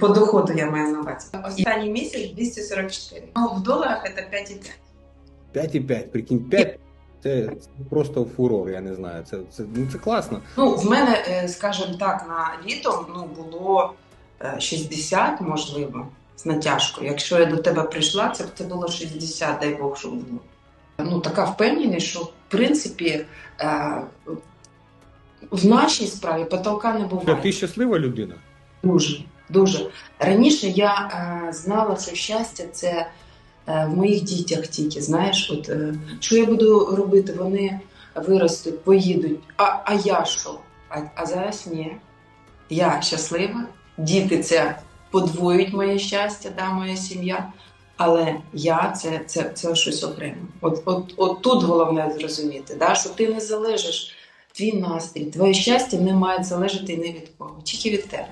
По доходу я маю на увазі. Останній місяць 244. Ну, в доларах це 5,5. 5,5, прикинь, 5 це просто фурор, я не знаю. Це, це, ну, це класно. Ну, в мене, е, скажімо так, на літо ну, було е, 60, можливо, з натяжкою. Якщо я до тебе прийшла, це, це було 60, дай Бог, щоб було. Ну, така впевненість, що в принципі е, в нашій справі потолка не буває. ти щаслива людина? Дуже, дуже. Раніше я е, знала, що щастя це е, в моїх дітях тільки. Знаєш, от е, що я буду робити? Вони виростуть, поїдуть. А, а я що? А, а зараз ні. Я щаслива, діти це подвоюють моє щастя, да, моя сім'я. Але я це, це, це щось окреме. От, от, от тут головне зрозуміти, да, що ти не залежиш, твій настрій, твоє щастя не має залежати ні від кого, тільки від тебе.